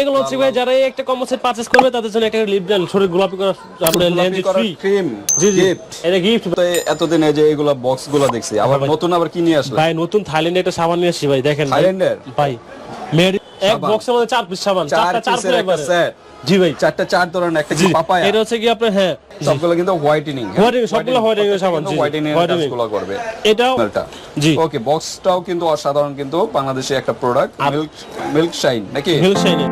এগুলো হচ্ছে ভাই যারা একটা কম্বো সেট পারচেজ করবে তাদের জন্য একটা লিপ দেন শরীর গোলাপি করা আপনাদের লেন্স ফ্রি ক্রিম জি জি। এটা গিফট তো এতদিন এই যে এগুলা বক্সগুলো দেখছি আবার নতুন আবার কি নিয়ে আসলে ভাই নতুন থাইল্যান্ডে একটা সাবান নিয়ে আসছি ভাই দেখেন। থাইল্যান্ডের? ভাই মেড এক বক্সের মধ্যে চার পিস সাবান চারটা চার একটা সেট জি ভাই চারটা চার ধরনের একটা কি জি। পাপায়া? এটা হচ্ছে কি আপনার হ্যাঁ। সবগুলো কিন্তু হোয়াইটেনিং Whitening, সবগুলো whitening এর সাবান, জি, জি, হোয়াইটেনিং এর কাজগুলো করবে। এটাও জি। ওকে বক্সটাও কিন্তু অসাধারণ কিন্তু বাংলাদেশে একটা প্রোডাক্ট মিল্ক মিল্ক শাইন নাকি? মিল্ক শাইনে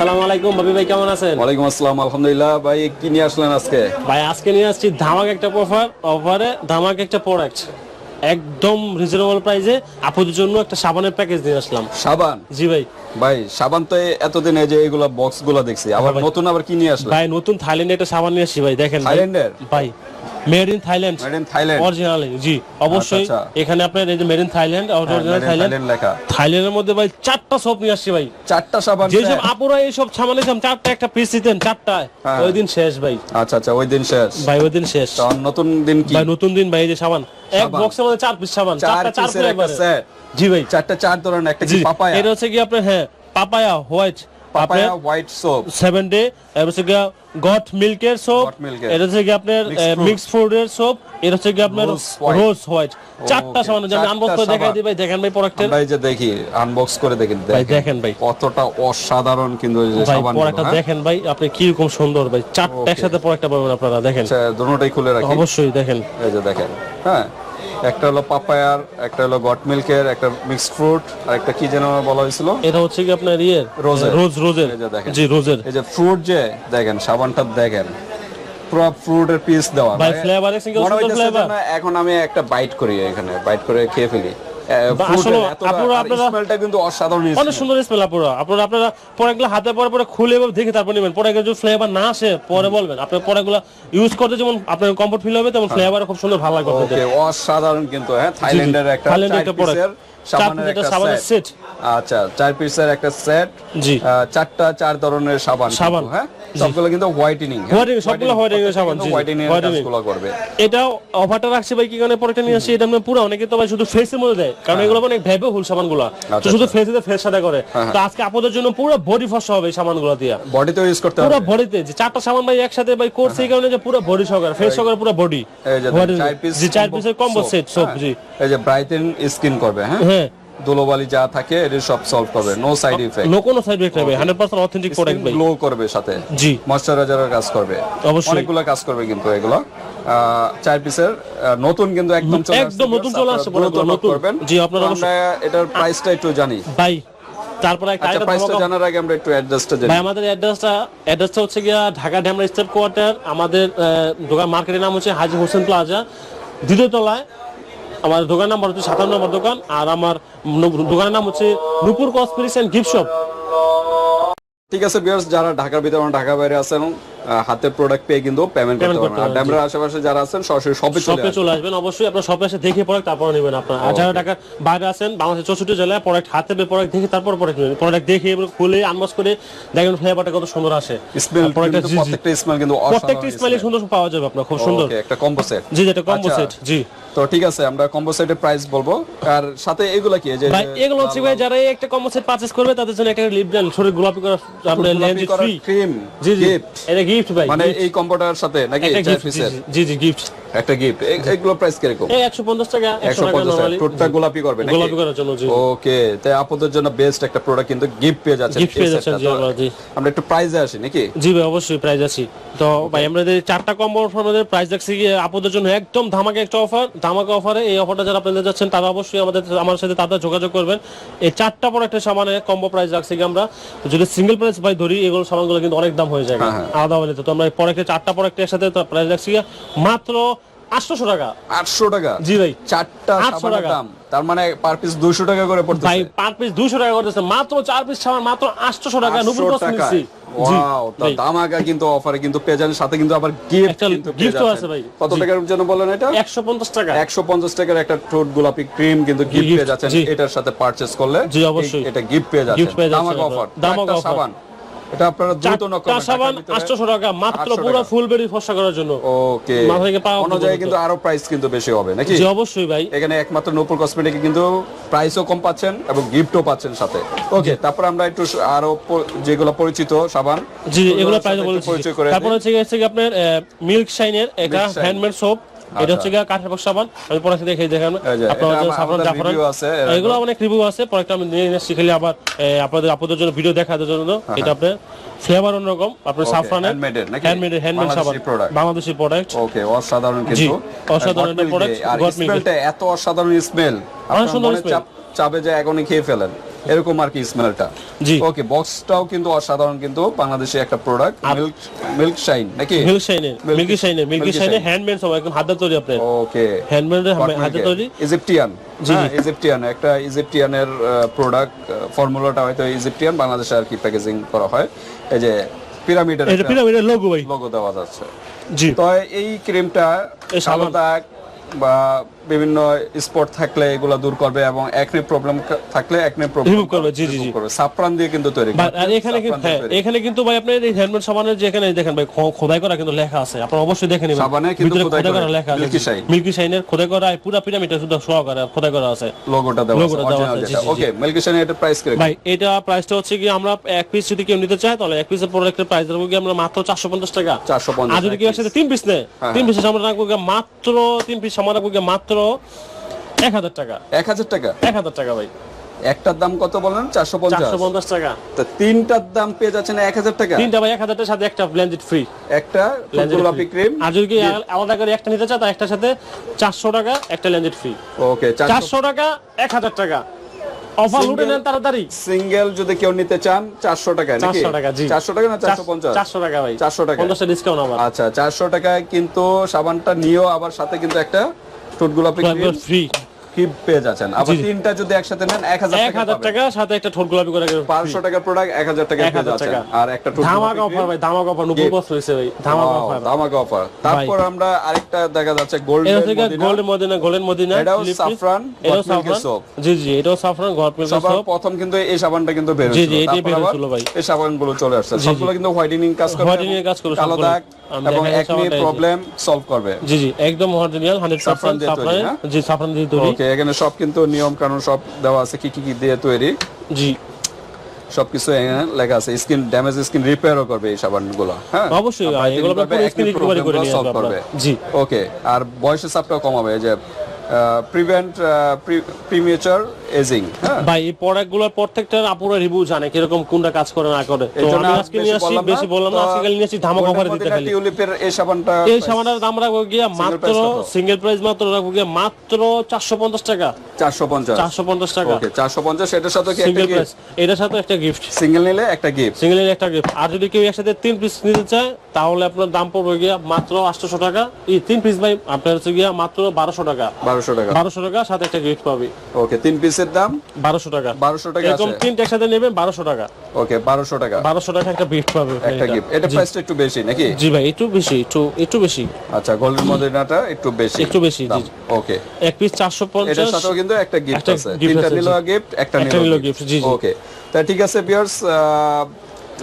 আসসালামু আলাইকুম ভাবি ভাই কেমন আছেন? ওয়ালাইকুম আসসালাম আলহামদুলিল্লাহ। ভাই কি নিয়ে আসলেন আজকে? ভাই আজকে নিয়ে আসছি ধামাক একটা অফার অফারে ধামাক একটা প্রোডাক্ট একদম রিজনেবল প্রাইসে আপুদের জন্য একটা সাবানের প্যাকেজ নিয়ে আসলাম। সাবান? জি ভাই। ভাই সাবান তো এতদিন এই যে এগুলা বক্সগুলা দেখছি। আবার নতুন আবার কি নিয়ে আসলেন? ভাই নতুন থাইল্যান্ডে একটা সাবান নিয়ে আসছি ভাই দেখেন। থাইল্যান্ডের ভাই। Made in Thailand made in Thailand original জি অবশ্যই আচ্ছা, এখানে আপনার এই যে made in Thailand original Thailand লেখা। থাইল্যান্ডের মধ্যে ভাই চারটা সব নিয়ে আসছি ভাই। চারটা সাবান। আপুরা সামান এসব চারটা একটা পিস দিতেন চারটা। হ্যাঁ। ওই দিন শেষ ভাই। আচ্ছা আচ্ছা ওই দিন শেষ। ভাই ওই দিন শেষ। নতুন দিন কি? ভাই নতুন দিন ভাই এই যে সাবান। এক বক্সের মধ্যে চার পিস সাবান চার চারটা চার জি ভাই। চারটা চার ধরনের একটা কি পাপায়া? এটা হচ্ছে কি আপনার হ্যাঁ papaya white papaya white soap. Day এর হচ্ছে গিয়া গট মিল্কের সোপ। এটা হচ্ছে কি আপনার। মিক্স ফুডের সোপ এটা হচ্ছে কি আপনার রোজ হোয়াইট চারটা সাবান আনবক্স করে দেখাই দিই ভাই দেখেন ভাই প্রোডাক্টের এই যে দেখি আনবক্স করে দেখেন ভাই দেখেন। ভাই। কতটা অসাধারণ কিন্তু এই যে ভাই সাবান প্রোডাক্টটা দেখেন ভাই আপনি কি রকম সুন্দর ভাই। চারটা একসাথে প্রোডাক্টটা পাবেন আপনারা দেখেন। আচ্ছা দুটোটাই খুলে রাখি। অবশ্যই দেখেন। এই যে দেখেন হ্যাঁ? একটা হলো পাপায়ার একটা হলো গট মিল্কের একটা মিক্সড ফ্রুট আর একটা কি যেন বলা হয়েছিল? এটা হচ্ছে কি আপনার ইয়ে রোজের। রোজ রোজের। দেখেন। জি রোজের। এই যে ফ্রুট যে দেখেন সাবানটা দেখেন। পুরো ফ্রুটের পিস দেওয়া। ভাই ফ্লেভার সিঙ্গেল মনে ফ্লেভার এখন আমি একটা বাইট করি এখানে বাইট করে খেয়ে ফেলি। আপনারা- স্মেলটা কিন্তু অসাধারণ অনেক সুন্দর স্মেল আপনারা আপনারা আপনারা পরেগুলো হাতে পরে পরে খুলে এভাবে দেখে তারপর নেবেন। পরে যদি ফ্লেভার না আসে পরে বলবেন। আপনার পরেগুলো ইউজ করতে যেমন আপনার কমফর্ট ফিল হবে তেমন ফ্লেভার খুব সুন্দর ভালো লাগবে অসাধারণ কিন্তু হ্যাঁ থাইল্যান্ডের একটা থাইল্যান্ডের। সেট আচ্ছা চার পিসের একটা সেট জি। চারটা চার ধরনের সাবান সাবান। হ্যাঁ? সবগুলো কিন্তু হোয়াইটেনিং Whitening, সবগুলো whitening সাবান, জি, জি, হোয়াইটেনিং কাজগুলো করবে। এটা অফারটা রাখছি ভাই কি কারণে পরেটা নিয়ে আসি এটা আমরা পুরো অনেকে তো ভাই শুধু ফেসের মধ্যে দেয় কারণ এগুলো অনেক ভেবে হুল সামানগুলো তো আচ্ছা, শুধু আচ্ছা। ফেসে ফেস সাদা করে। তো আজকে আপনাদের জন্য পুরো বডি ফসা হবে এই দিয়ে। বডিতেও ইউজ করতে পুরো বডিতে যে চারটা সামান ভাই একসাথে ভাই করছে এই কারণে যে পুরো বডি সহকারে ফেস সহকারে পুরো বডি এই যে চার পিস জি চার পিসের কম্বো সেট সব জি। এই যে ব্রাইটেন স্কিন করবে হ্যাঁ? হ্যাঁ। ধুলোবালি যা থাকে সব সলভ করবে। নো সাইড ইফেক্ট নো কোনো সাইড এফেক্ট হবে। 100% অথেন্টিক প্রোডাক্ট ভাই। গ্লো করবে সাথে। জি। ময়শ্চারাইজারের কাজ করবে। অবশ্যই। অনেকগুলো কাজ করবে কিন্তু এগুলো। চার পিসের নতুন কিন্তু একদম চলে একদম নতুন চলে আসছে নতুন। করবেন। জি, আপনারা এটার প্রাইসটা একটু জানি। ভাই তারপরে একটা আচ্ছা আরেকটা প্রাইসটা জানার আগে আমরা একটু অ্যাড্রেসটা জানি। ভাই আমাদের অ্যাড্রেসটা অ্যাড্রেসটা হচ্ছে গিয়া ঢাকা ড্যামরা স্টেপ কোয়ার্টার। আমাদের দোকান মার্কেটের নাম হচ্ছে হাজি হোসেন প্লাজা। দ্বিতীয় তলায় আমার দোকান নাম্বার হচ্ছে সাতান্ন নম্বর দোকান, আর আমার দোকানের নাম হচ্ছে Nupur cosmetics and gift shop. ঠিক আছে বিয়ার্স যারা ঢাকার ভিতরে ঢাকা বাইরে আছেন হাতে প্রোডাক্ট পেয়ে কিন্তু পেমেন্ট করতে পারবেন। আর ড্যামরার আশেপাশে যারা আছেন সরাসরি শপে চলে শপে চলে আসবেন। অবশ্যই আপনার শপে এসে দেখে পরে তারপর নেবেন আপনার। আর যারা ঢাকার বাইরে আছেন বাংলাদেশের চৌষট্টি জেলায় প্রোডাক্ট হাতে পেয়ে প্রোডাক্ট দেখে তারপর প্রোডাক্ট নেবেন। প্রোডাক্ট দেখে এবার খুলে আনবক্স করে দেখেন ফ্লেভারটা কত সুন্দর আসে। স্মেল জি। প্রত্যেকটা স্মেল কিন্তু প্রত্যেকটা স্মাইলে সুন্দর পাওয়া যাবে আপনার খুব সুন্দর। একটা কম্বো সেট জি যেটা কম্বো। সেট জি। তো ঠিক আছে আমরা কম্বো সেটের প্রাইস বলব। আর সাথে এগুলা কি? যে ভাই এগুলো হচ্ছে ভাই যারা একটা কম্বো সেট পারচেজ করবে তাদের জন্য একটা লিপ দেন শরীর গোলাপি করা আপনার লেন্স ফ্রি ক্রিম জি জি। এটা গিফট ভাই মানে এই কম্পিউটারের সাথে নাকি জি জি গিফট। একটা গিফট এগুলো প্রাইস কীরকম? এই 150 টাকা 100 টাকা নরমালি টোটটা গোলাপি করবে নাকি? গোলাপি করার জন্য জি। ওকে তাই আপনাদের জন্য বেস্ট একটা প্রোডাক্ট কিন্তু গিফট পেয়ে যাচ্ছে গিফট পেয়ে যাচ্ছেন জি আমরা একটু প্রাইজে আসি নাকি? জি ভাই অবশ্যই আছে তো ভাই আমরা যে চারটা কম্বো প্রাইস গিয়ে আপনাদের জন্য একদম ধামাকা একটা অফার ধামাকা অফারে এই অফারটা যারা আপনাদের যাচ্ছেন তারা অবশ্যই আমাদের আমার সাথে তাদের যোগাযোগ করবেন। এই চারটা প্রোডাক্টের সামানে কম্বো প্রাইস রাখছি কি আমরা। যদি সিঙ্গেল প্রাইস ভাই ধরি এগুলো সামানগুলো কিন্তু অনেক দাম হয়ে যায়। হ্যাঁ, হ্যাঁ। আলাদা হলে তো আমরা প্রোডাক্টের চারটা প্রোডাক্টের সাথে প্রাইস রাখছি মাত্র আটশোশো টাকা। আটশো টাকা? জি ভাই। চারটা 800 সাবানের টাকা। দাম। তার মানে পার পিস দুশো টাকা করে ভাই পার পিস দুশো টাকা করতেছে মাত্র চার পিস মাত্র আটশোশো টাকা। নুপুর 800 কসমেটিক্স টাকায়। জি Wow, তা ভাই। দামাকা কিন্তু অফারে কিন্তু সাথে কিন্তু আবার গিফট কিন্তু। আছে ভাই। কত টাকার জন্য বলেন এটা? একশো পঞ্চাশ টাকা। একশো পঞ্চাশ টাকার একটা ঠোঁট গোলাপি ক্রিম কিন্তু গিফট পেয়ে যাচ্ছেন। এটার সাথে পারচেজ করলে জি, অবশ্যই। এটা গিফট পেয়ে যাচ্ছেন। Gift দামাকা অফার দামাকা সাবান। এটা আপনারা দ্রুত নক সাবান আটশোশো টাকা মাত্র পুরো। ফুল করার জন্য। ওকে। মাথা থেকে পা অন্য জায়গায় কিন্তু আরও প্রাইস কিন্তু বেশি হবে নাকি? জি অবশ্যই ভাই। এখানে একমাত্র নূপুর কসমেটিক কিন্তু প্রাইসও কম পাচ্ছেন এবং গিফটও পাচ্ছেন সাথে। ওকে। তারপর আমরা একটু আরও যেগুলো পরিচিত সাবান জি এগুলো প্রাইস বলেছি। পরিচয় করে তারপর হচ্ছে আপনার মিল্ক শাইনের এটা হ্যান্ডমেড সোপ এটা হচ্ছে গিয়ে কাঠের বক্স সাবান। আমি পরে দেখে যে, আপনার এটা সাফরান জাফরান। এগুলো অনেক রিভিউ আছে পরে আমি নিয়ে এসেছি খালি আবার আপনাদের আপনাদের জন্য ভিডিও দেখানোর জন্য। এটা আপনার ফ্লেভার অন্যরকম আপনার সাফরানের। হ্যান্ডমেড হ্যান্ডমেড সাবান। বাংলাদেশি প্রোডাক্ট ওকে অসাধারণ কিন্তু। অসাধারণ product, আর স্মেলটা এত অসাধারণ স্মেল আপনার সুন্দর মনে। চাপ চাবে যে এখনই খেয়ে ফেলেন। এরকম আর কি স্মেলটা জি। ওকে বক্সটাও কিন্তু অসাধারণ কিন্তু বাংলাদেশি একটা প্রোডাক্ট মিল্ক মিল্ক শাইন নাকি? মিল্ক শাইনের Milky- মিল্কি শাইনের মিল্কি শাইনের হ্যান্ডমেড সব একদম হাতে তৈরি আপনার। ওকে হ্যান্ডমেড হাতে তৈরি। ইজিপ্টিয়ান জি, হ্যাঁ ইজিপ্টিয়ান একটা ইজিপ্টিয়ানের প্রোডাক্ট ফর্মুলাটা হয়তো ইজিপ্টিয়ান বাংলাদেশে আর কি প্যাকেজিং করা হয়। এই যে পিরামিডের এটা পিরামিডের লোগো ভাই। লোগো দেওয়া যাচ্ছে। জি। তো এই ক্রিমটা কালো দাগ বা বিভিন্ন স্পট থাকলে এগুলো দূর করবে এবং একনে প্রবলেম থাকলে একনে প্রবলেম Remove করবে, জি, জি, জি। সাফরান দিয়ে কিন্তু তৈরি আর এখানে কিন্তু হ্যাঁ এখানে কিন্তু ভাই আপনার এই হ্যান্ডমেড সাবানের যে এখানে দেখেন ভাই খোদাই করা কিন্তু লেখা আছে। আপনারা অবশ্যই দেখে নেবেন। সাবানে কিন্তু খোদাই করা লেখা আছে। Milky Shine। মিল্কি শাইনের খোদাই করা পুরো পিরামিডটা শুধু সহকারে খোদাই করা আছে। লোগোটা দেওয়া আছে। ওকে মিল্কিশনে এটা প্রাইস কি ভাই এটা প্রাইসটা হচ্ছে কি আমরা এক পিস যদি কেউ নিতে চায় তাহলে এক পিসের প্রোডাক্টের প্রাইস দেবো কি আমরা মাত্র চারশো পঞ্চাশ টাকা। 450 আর যদি কেউ একসাথে তিন পিস নেয় হ্যাঁ, তিন পিসের আমরা রাখব মাত্র তিন পিস আমরা রাখব গিয়ে মাত্র এক হাজার টাকা। এক হাজার টাকা? এক হাজার টাকা ভাই। একটার দাম কত বলেন? চারশো পঞ্চাশ। টাকা। তা তিনটার দাম পেয়ে যাচ্ছেন এক হাজার টাকা। তিনটা ভাই এক হাজারটার সাথে একটা ব্লেন্ডেড ফ্রি একটা ক্রিম আর যদি আলাদা করে একটা নিতে তার একটার সাথে চারশো টাকা একটা ফ্রি ওকে চারশো টাকা এক হাজার টাকা। অফার লুটে নেন তাড়াতাড়ি। সিঙ্গেল যদি কেউ নিতে চান চারশো টাকা নাকি? চারশো টাকা জি। চারশো টাকা না চারশো পঞ্চাশ? চারশো টাকা ভাই। 400 টাকা। পঞ্চাশটা ডিসকাউন্ট আমার আচ্ছা টাকায় কিন্তু সাবানটা নিয়েও আবার সাথে কিন্তু একটা ঠোঁট গোলাপি ক্রিম ফ্রি কি পেয়ে যাচ্ছেন? আবার তিনটা যদি একসাথে নেন এক হাজার এক হাজার টাকা সাথে একটা ঠোঁট গোলাপি করে পাঁচশো টাকার প্রোডাক্ট এক হাজার টাকা পেয়ে যাচ্ছেন। আর একটা ঠোঁট ধামাকা অফার ভাই ধামাকা অফার নব্বই বছর হয়েছে ভাই ধামাকা অফার ধামাকা অফার তারপর আমরা আরেকটা দেখা যাচ্ছে এটা গোল্ডেন থেকে মদিনা গোল্ডেন মদিনা এটাও Philippines। এটাও got milk এর সাফরান জি জি এটাও সাফরান গড মিল্ক সোপ প্রথম কিন্তু এই সাবানটা কিন্তু বের জি, জি, এটাই বের আবার ভাই। এই সাবানগুলো চলে আসছে। সবগুলো কিন্তু হোয়াইটেনিং কাজ করবে Whitening কাজ করবে কালো দাগ এবং একনি সাবানটা এই যে। প্রবলেম সলভ করবে। জি জি একদম অরিজিনাল হান্ড্রেড Saffron পার্সেন্ট দিয়ে তৈরি, সাফরান হ্যাঁ? জি সাফরান দিয়ে তৈরি। ওকে এখানে সব কিন্তু নিয়ম কানুন সব দেওয়া আছে কি কি কি দিয়ে তৈরি জি সবকিছু এখানে লেখা আছে স্কিন ড্যামেজ স্কিন রিপেয়ারও করবে এই সাবানগুলো হ্যাঁ অবশ্যই আর এগুলো পুরো acne skin করে নিয়ে করবে। জি। ওকে আর বয়সের চাপটাও কমাবে যে প্রিভেন্ট প্রিমিয়েচার এজিং হ্যাঁ। ভাই এই প্রোডাক্টগুলোর প্রত্যেকটার আপুরা রিভিউ জানে কীরকম কোনটা কাজ করে না করে। তো আমি আজকে নিয়ে আসছি বেশি বললাম না। আজকে নিয়ে আসছি ধামাকা অফারে দিতে খালি। টিউলিপের এই সাবানটা এই সামানটার দাম রাখব গিয়া মাত্র সিঙ্গেল প্রাইস মাত্র রাখব গিয়া মাত্র চারশো পঞ্চাশ টাকা। চারশো পঞ্চাশ। চারশো পঞ্চাশ টাকা। ওকে চারশো পঞ্চাশ এটার সাথে কি একটা সিঙ্গেল প্রাইস এটার সাথে একটা গিফট সিঙ্গেল নিলে একটা গিফট সিঙ্গেলের একটা গিফট আর যদি কেউ একসাথে তিন পিস নিতে চায় তাহলে আপনার দাম পড়বে গিয়া মাত্র আটশোশো টাকা। এই তিন পিস ভাই আপনার হচ্ছে গিয়া মাত্র বারোশো টাকা। বারোশো টাকা। বারোশো টাকা সাথে একটা গিফট পাবে। ওকে তিন পিসের দাম? 1200 টাকা। 1200 টাকা এরকম তিনটা একসাথে নেবেন 1200 টাকা। ওকে 1200 টাকা। 1200 টাকা একটা গিফট পাবে একটা গিফট এটা প্রাইসটা একটু বেশি নাকি? জি ভাই একটু বেশি একটু একটু বেশি। আচ্ছা গোল্ডেন মদিনাটা একটু বেশি। একটু বেশি, জি। ওকে। এক পিস চারশো এটার সাথেও কিন্তু একটা গিফট আছে। তিনটা নিলো গিফট একটা নিলো গিফট জি, জি। ওকে। তা ঠিক আছে ভিউয়ার্স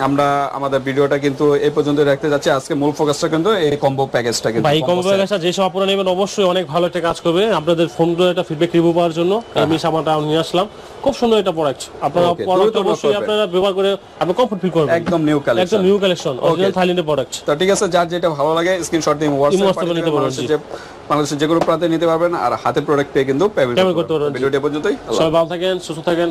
আমরা আমাদের ভিডিওটা কিন্তু এই পর্যন্ত রাখতে যাচ্ছি। আজকে মূল ফোকাসটা কিন্তু এই কম্বো প্যাকেজটা কিন্তু ভাই কম্বো set। ব্যাগটা যেসব আপনারা নেবেন অবশ্যই অনেক ভালো একটা কাজ করবে। আপনাদের ফোন করে একটা ফিডব্যাক রিভিউ পাওয়ার জন্য আমি সামানটা নিয়ে আসলাম। খুব সুন্দর এটা প্রোডাক্ট আপনারা প্রোডাক্ট অবশ্যই আপনারা ব্যবহার করে আপনি কমফর্ট ফিল করবেন। একদম নিউ কালেকশন একদম নিউ কালেকশন অরিজিনাল থাইল্যান্ডের প্রোডাক্ট তো ঠিক আছে যার যেটা ভালো লাগে স্ক্রিনশট দিয়ে হোয়াটসঅ্যাপ নিতে পারবেন, বাংলাদেশের যে কোনো প্রান্তে নিতে পারবেন আর হাতে প্রোডাক্ট পেয়ে কিন্তু পেমেন্ট করতে পারবেন। ভিডিওটি পর্যন্তই। সবাই ভালো থাকেন সুস্থ থাকেন।